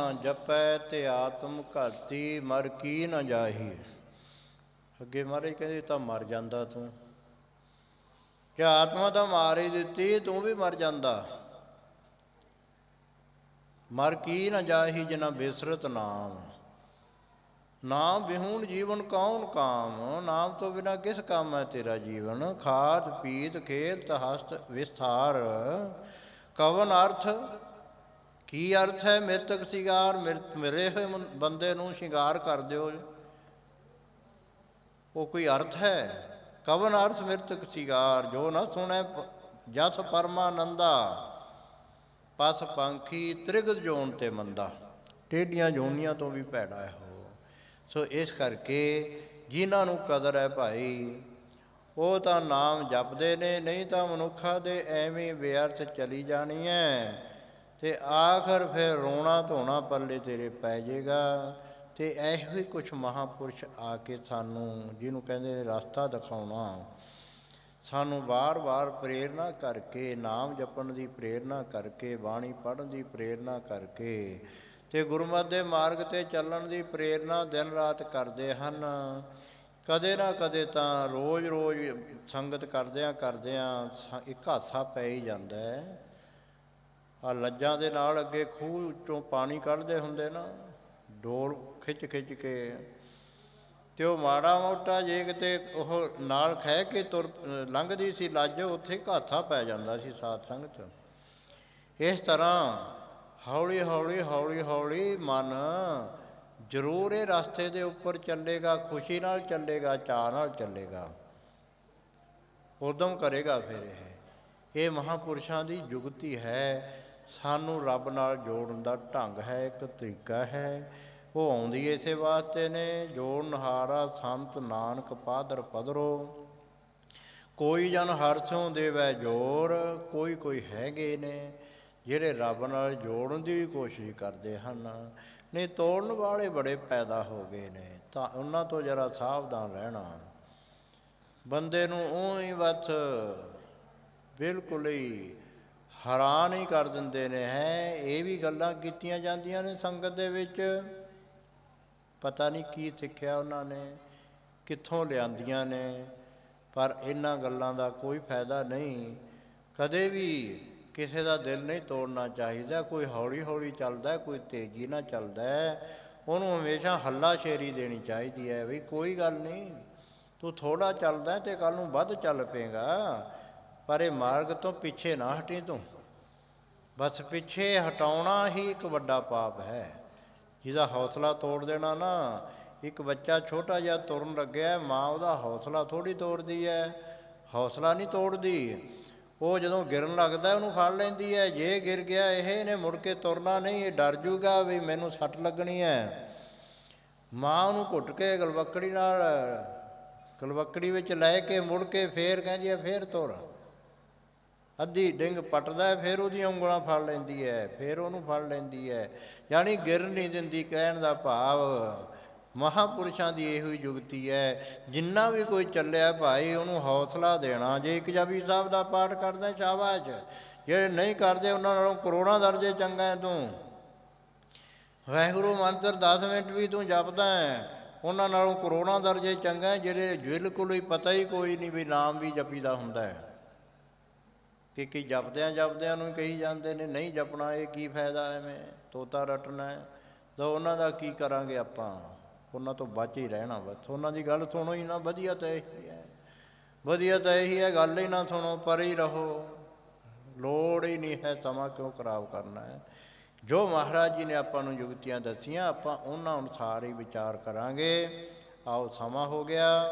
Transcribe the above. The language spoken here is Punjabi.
ਨਾ ਜਪੈ ਤੇ ਆਤਮ ਘਾਤੀ ਮਰ ਕੀ ਨਾ ਜਾਹੀ। ਅੱਗੇ ਮਹਾਰਾਜ ਕਹਿੰਦੇ ਤਾਂ ਮਰ ਜਾਂਦਾ ਤੂੰ। ਕਿ ਆਤਮਾ ਤਾਂ ਮਾਰ ਹੀ ਦਿੱਤੀ, ਤੂੰ ਵੀ ਮਰ ਜਾਂਦਾ। ਮਰ ਕੀ ਨਾ ਜਾਹੀ ਜਿਨਾ ਬਿਸਰਤ ਨਾਮ। ਨਾਮ ਵਿਹੂਣ ਜੀਵਨ ਕੌਣ ਕਾਮ? ਨਾਮ ਤੋਂ ਬਿਨਾ ਕਿਸ ਕੰਮ ਹੈ ਤੇਰਾ ਜੀਵਨ? ਖਾਦ, ਪੀਤ ਖੇਲ ਹਸਤ, ਵਿਸਥਾਰ। ਕਵਨ ਅਰਥ? ਕੀ ਅਰਥ ਹੈ ਮ੍ਰਿਤਕ ਸਿਗਾਰ? ਮਿਰ- ਮਰੇ ਹੋਏ ਬੰਦੇ ਨੂੰ ਸ਼ਿੰਗਾਰ ਕਰ ਦਿਓ ਉਹ ਕੋਈ ਅਰਥ ਹੈ? ਕਵਨ ਅਰਥ ਮ੍ਰਿਤਕ ਸਿਗਾਰ? ਜੋ ਨਾ ਸੁਣੈ ਪ- ਜਸ ਪਰਮਾਨੰਦਾ, ਪਸ ਪੰਖੀ ਤ੍ਰਿਗਤ ਜੋਨ ਤੇ ਮੰਦਾ। ਟੇਡੀਆਂ ਜੋਨੀਆਂ ਤੋਂ ਵੀ ਭੈੜਾ ਹੈ ਉਹ। ਸੋ ਇਸ ਕਰਕੇ ਜਿਨ੍ਹਾਂ ਨੂੰ ਕਦਰ ਹੈ ਭਾਈ, ਉਹ ਤਾਂ ਨਾਮ ਜਪਦੇ ਨੇ, ਨਹੀਂ ਤਾਂ ਮਨੁੱਖਾਂ ਦੇ ਐਵੇਂ ਵਿਅਰਥ ਚਲੀ ਜਾਣੀ ਹੈ। ਤੇ ਆਖਰ ਫਿਰ ਰੋਣਾ ਧੋਣਾ ਪੱਲੇ ਤੇਰੇ ਪੈ ਜਾਏਗਾ ਤੇ ਇਹੋ ਹੀ ਕੁਝ ਮਹਾਪੁਰਸ਼ ਆ ਕੇ ਸਾਨੂੰ, ਜਿਹਨੂੰ ਕਹਿੰਦੇ ਨੇ ਰਸਤਾ ਦਿਖਾਉਣਾ। ਸਾਨੂੰ ਵਾਰ-ਵਾਰ ਪ੍ਰੇਰਣਾ ਕਰਕੇ, ਨਾਮ ਜਪਣ ਦੀ ਪ੍ਰੇਰਣਾ ਕਰਕੇ, ਬਾਣੀ ਪੜ੍ਹਨ ਦੀ ਪ੍ਰੇਰਣਾ ਕਰਕੇ ਤੇ ਗੁਰਮਤਿ ਦੇ ਮਾਰਗ ਤੇ ਚੱਲਣ ਦੀ ਪ੍ਰੇਰਣਾ ਦਿਨ ਰਾਤ ਕਰਦੇ ਹਨ। ਕਦੇ ਨਾ ਕਦੇ ਤਾਂ ਰੋਜ਼-ਰੋਜ਼ ਸੰਗਤ ਕਰਦਿਆਂ ਕਰਦਿਆਂ ਸ- ਇੱਕ ਹਾਸਾ ਪੈ ਹੀ ਜਾਂਦਾ ਹੈ। ਆ ਲੱਜਾਂ ਦੇ ਨਾਲ ਅੱਗੇ ਖੂਹ ਚੋਂ ਪਾਣੀ ਕੱਢਦੇ ਹੁੰਦੇ ਨਾ ਡੋਲ ਖਿੱਚ ਖਿੱਚ ਕੇ। ਤੇ ਉਹ ਮਾੜਾ ਮੋਟਾ ਜੇ ਕਿਤੇ ਉਹ ਨਾਲ ਖਹਿ ਕੇ ਤੁਰ ਲੰਘਦੀ ਸੀ, ਲੱਜ ਉੱਥੇ ਘਾਥਾ ਪੈ ਜਾਂਦਾ ਸੀ ਸਾਧ ਸੰਗਤ ਇਸ ਤਰ੍ਹਾਂ ਹੌਲੀ ਹੌਲੀ ਹੌਲੀ ਹੌਲੀ ਮਨ ਜ਼ਰੂਰ ਇਹ ਰਸਤੇ ਦੇ ਉੱਪਰ ਚੱਲੇਗਾ, ਖੁਸ਼ੀ ਨਾਲ ਚੱਲੇਗਾ, ਚਾਅ ਨਾਲ ਚੱਲੇਗਾ। ਉਦਮ ਕਰੇਗਾ ਫਿਰ ਇਹ। ਇਹ ਮਹਾਪੁਰਸ਼ਾਂ ਦੀ ਜੁਗਤੀ ਹੈ। ਸਾਨੂੰ ਰੱਬ ਨਾਲ ਜੋੜਨ ਦਾ ਢੰਗ ਹੈ, ਇੱਕ ਤਰੀਕਾ ਹੈ। ਉਹ ਆਉਂਦੀ ਇਸੇ ਵਾਸਤੇ ਨੇ ਜੋੜਨਹਾਰਾ ਸੰਤ ਨਾਨਕ ਪਾਦਰ ਪਦਰੋ ਕੋਈ ਜਨ ਹਰਸੋਂ ਦੇਵੈ ਜੋਰ, ਕੋਈ ਕੋਈ ਹੈਗੇ ਨੇ, ਜਿਹੜੇ ਰੱਬ ਨਾਲ ਜੋੜਨ ਦੀ ਕੋਸ਼ਿਸ਼ ਕਰਦੇ ਹਨ। ਨਹੀਂ, ਤੋੜਨ ਵਾਲੇ ਬੜੇ ਪੈਦਾ ਹੋ ਗਏ ਨੇ, ਤਾਂ ਉਹਨਾਂ ਤੋਂ ਜਰਾ ਸਾਵਧਾਨ ਰਹਿਣਾ। ਬੰਦੇ ਨੂੰ ਉਹੀ ਬਸ ਬਿਲਕੁਲ ਹੀ ਹੈਰਾਨ ਹੀ ਕਰ ਦਿੰਦੇ ਨੇ, ਹੈ, ਇਹ ਵੀ ਗੱਲਾਂ ਕੀਤੀਆਂ ਜਾਂਦੀਆਂ ਨੇ ਸੰਗਤ ਦੇ ਵਿੱਚ। ਪਤਾ ਨਹੀਂ ਕੀ ਸਿੱਖਿਆ ਉਹਨਾਂ ਨੇ, ਕਿੱਥੋਂ ਲਿਆਂਦੀਆਂ ਨੇ, ਪਰ ਇਹਨਾਂ ਗੱਲਾਂ ਦਾ ਕੋਈ ਫਾਇਦਾ ਨਹੀਂ। ਕਦੇ ਵੀ ਕਿਸੇ ਦਾ ਦਿਲ ਨਹੀਂ ਤੋੜਨਾ ਚਾਹੀਦਾ, ਕੋਈ ਹੌਲੀ ਹੌਲੀ ਚੱਲਦਾ, ਕੋਈ ਤੇਜ਼ੀ ਨਾਲ ਚੱਲਦਾ ਉਹਨੂੰ ਹਮੇਸ਼ਾ ਹੱਲਾ ਸ਼ੇਰੀ ਦੇਣੀ ਚਾਹੀਦੀ ਹੈ, ਵੀ ਕੋਈ ਗੱਲ ਨਹੀਂ, ਤੂੰ ਥੋੜਾ ਚੱਲਦਾ ਹੈ ਤੇ ਕੱਲ ਨੂੰ ਵੱਧ ਚੱਲ ਪਏਗਾ। ਪਰ ਇਹ ਮਾਰਗ ਤੋਂ ਪਿੱਛੇ ਨਾ ਹਟੀ ਤੂੰ। ਬਸ ਪਿੱਛੇ ਹਟਾਉਣਾ ਹੀ ਇੱਕ ਵੱਡਾ ਪਾਪ ਹੈ। ਜਿਹਦਾ ਹੌਸਲਾ ਤੋੜ ਦੇਣਾ ਨਾ, ਇੱਕ ਬੱਚਾ ਛੋਟਾ ਜਿਹਾ ਤੁਰਨ ਲੱਗਿਆ, ਮਾਂ ਉਹਦਾ ਹੌਸਲਾ ਥੋੜੀ ਤੋੜਦੀ ਹੈ। ਹੌਸਲਾ ਨਹੀਂ ਤੋੜਦੀ। ਉਹ ਜਦੋਂ ਗਿਰਨ ਲੱਗਦਾ ਉਹਨੂੰ ਫੜ ਲੈਂਦੀ ਹੈ। ਜੇ ਗਿਰ ਗਿਆ, ਇਹ ਨੇ ਮੁੜ ਕੇ ਤੁਰਨਾ ਨਹੀਂ, ਇਹ ਡਰ ਜੂਗਾ ਵੀ ਮੈਨੂੰ ਸੱਟ ਲੱਗਣੀ ਹੈ। ਮਾਂ ਉਹਨੂੰ ਘੁੱਟ ਕੇ ਗਲਵੱਕੜੀ ਨਾਲ, ਗਲਵੱਕੜੀ ਵਿੱਚ ਲੈ ਕੇ ਮੁੜ ਕੇ ਫੇਰ ਕਹਿੰਦੀ ਹੈ, ਫੇਰ ਤੁਰ। ਅੱਧੀ ਡਿੰਗ ਪਟਦਾ ਫਿਰ ਉਹਦੀਆਂ ਉਂਗਲਾਂ ਫੜ ਲੈਂਦੀ ਹੈ, ਫਿਰ ਉਹਨੂੰ ਫੜ ਲੈਂਦੀ ਹੈ। ਯਾਨੀ ਗਿਰ ਨਹੀਂ ਦਿੰਦੀ ਕਹਿਣ ਦਾ ਭਾਵ ਮਹਾਪੁਰਸ਼ਾਂ ਦੀ ਇਹੋ ਹੀ ਜੁਗਤੀ ਹੈ। ਜਿੰਨਾ ਵੀ ਕੋਈ ਚੱਲਿਆ ਭਾਈ, ਉਹਨੂੰ ਹੌਸਲਾ ਦੇਣਾ। ਜੇ ਇੱਕ ਜਪੀ ਸਾਹਿਬ ਦਾ ਪਾਠ ਕਰਦਾ ਸ਼ਾਬਾਸ਼। ਜਿਹੜੇ ਨਹੀਂ ਕਰਦੇ, ਉਹਨਾਂ ਨਾਲੋਂ ਕਰੋੜਾਂ ਦਰਜੇ ਚੰਗਾ ਹੈ ਤੂੰ। ਵਾਹਿਗੁਰੂ ਮੰਤਰ 10 ਮਿੰਟ ਵੀ ਤੂੰ ਜਪਦਾ ਹੈ, ਉਹਨਾਂ ਨਾਲੋਂ ਕਰੋੜਾਂ ਦਰਜੇ ਚੰਗਾ ਜਿਹੜੇ ਬਿਲਕੁਲ ਹੀ ਪਤਾ ਹੀ ਕੋਈ ਨਹੀਂ ਵੀ ਨਾਮ ਵੀ ਜਪੀਦਾ ਹੁੰਦਾ ਹੈ। ਕਿ ਕੀ ਜਪਦਿਆਂ ਜਪਦਿਆਂ ਨੂੰ ਕਹੀ ਜਾਂਦੇ ਨੇ, ਨਹੀਂ ਜਪਣਾ, ਇਹ ਕੀ ਫਾਇਦਾ ਐਵੇਂ? ਤੋਤਾ ਰਟਣਾ ਹੈ। ਤਾਂ ਉਹਨਾਂ ਦਾ ਕੀ ਕਰਾਂਗੇ ਆਪਾਂ? ਉਹਨਾਂ ਤੋਂ ਬਚ ਹੀ ਰਹਿਣਾ ਬਸ। ਉਹਨਾਂ ਦੀ ਗੱਲ ਸੁਣੋ ਹੀ ਨਾ, ਵਧੀਆ ਤਾਂ ਇਹੀ ਹੈ। ਵਧੀਆ ਤਾਂ ਇਹੀ ਹੈ, ਗੱਲ ਹੀ ਨਾ ਸੁਣੋ, ਪਰ ਹੀ ਰਹੋ। ਲੋੜ ਹੀ ਨਹੀਂ ਹੈ ਸਮਾਂ ਕਿਉਂ ਖਰਾਬ ਕਰਨਾ ਹੈ? ਜੋ ਮਹਾਰਾਜ ਜੀ ਨੇ ਆਪਾਂ ਨੂੰ ਯੁਗਤੀਆਂ ਦੱਸੀਆਂ, ਆਪਾਂ ਉਹਨਾਂ ਅਨੁਸਾਰ ਹੀ ਵਿਚਾਰ ਕਰਾਂਗੇ। ਆਓ ਸਮਾਂ ਹੋ ਗਿਆ।